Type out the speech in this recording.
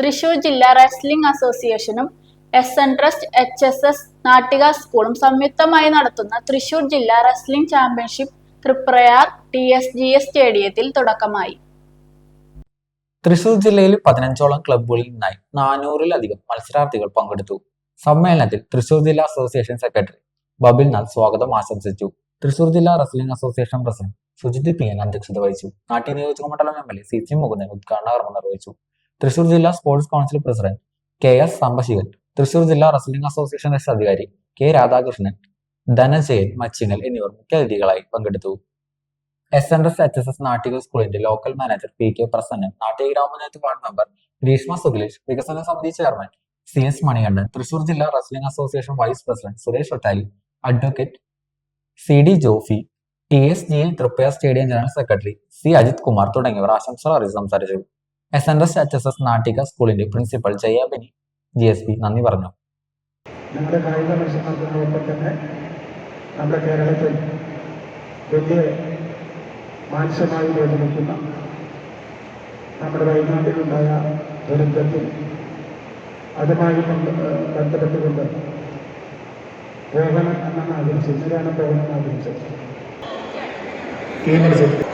തൃശൂർ ജില്ലാ റെസ്ലിംഗ് അസോസിയേഷനും S N trust H S S Nattika സ്കൂളും സംയുക്തമായി നടത്തുന്ന തൃശൂർ ജില്ലാ wrestling championship Triprayar T S G S സ്റ്റേഡിയത്തിൽ തുടക്കമായി. തൃശൂർ ജില്ലയിൽ പതിനഞ്ചോളം ക്ലബ്ബുകളിൽ നിന്നായി നാനൂറിലധികം മത്സരാർത്ഥികൾ പങ്കെടുത്തു. സമ്മേളനത്തിൽ തൃശൂർ ജില്ലാ അസോസിയേഷൻ സെക്രട്ടറി ബബിൽനാഥ് സ്വാഗതം ആശംസിച്ചു. തൃശൂർ ജില്ലാ wrestling association president Sujith P N അധ്യക്ഷത വഹിച്ചു. നാട്ടി നിയോജക മണ്ഡലം M L A C C Mukundan ഉദ്ഘാടന കർമ്മം നിർവഹിച്ചു. തൃശൂർ ജില്ലാ sports council president K S Sambasivan Thrissur ജില്ലാ റെസ്ലിംഗ് അസോസിയേഷൻ എസ് അധികാരി കെ രാധാകൃഷ്ണൻ ധനജയൻ മച്ചിങ്ങൽ എന്നിവർ മുഖ്യ അതിഥികളായി പങ്കെടുത്തു. S N S H S S Nattika സ്കൂളിന്റെ local manager P K Prasannan Nattika ഗ്രാമപഞ്ചായത്ത് വാർഡ് മെമ്പർ ഗ്രീഷ്മ സുഖിലേഷ് വികസന സമിതി chairman C S Manikandan Thrissur ജില്ലാ wrestling association vice president Suresh Ottali advocate C D Jofi T S G Triprayar stadium general secretary C Ajith Kumar തുടങ്ങിയവർ ആശംസകൾ അറിയിച്ച് സംസാരിച്ചു. S N S H S S Nattika സ്കൂളിന്റെ principal Jayabini G S P നന്ദി പറഞ്ഞു. നമ്മുടെ കായിക മത്സരത്തിനൊപ്പം തന്നെ നമ്മുടെ കേരളത്തിൽ വലിയ മാനുഷമായി വേദനിക്കുന്ന നമ്മുടെ വയനാട്ടിലുണ്ടായ ദുരന്തത്തിൽ അതുമായി കൊണ്ട് ബന്ധപ്പെട്ടുകൊണ്ട് പോകണം എന്നാണ് ആഗ്രഹിച്ചത്. ഇന്നലെയാണ് പോകണം എന്ന് ആഗ്രഹിച്ചത്? ഈ മത്സരത്തിൽ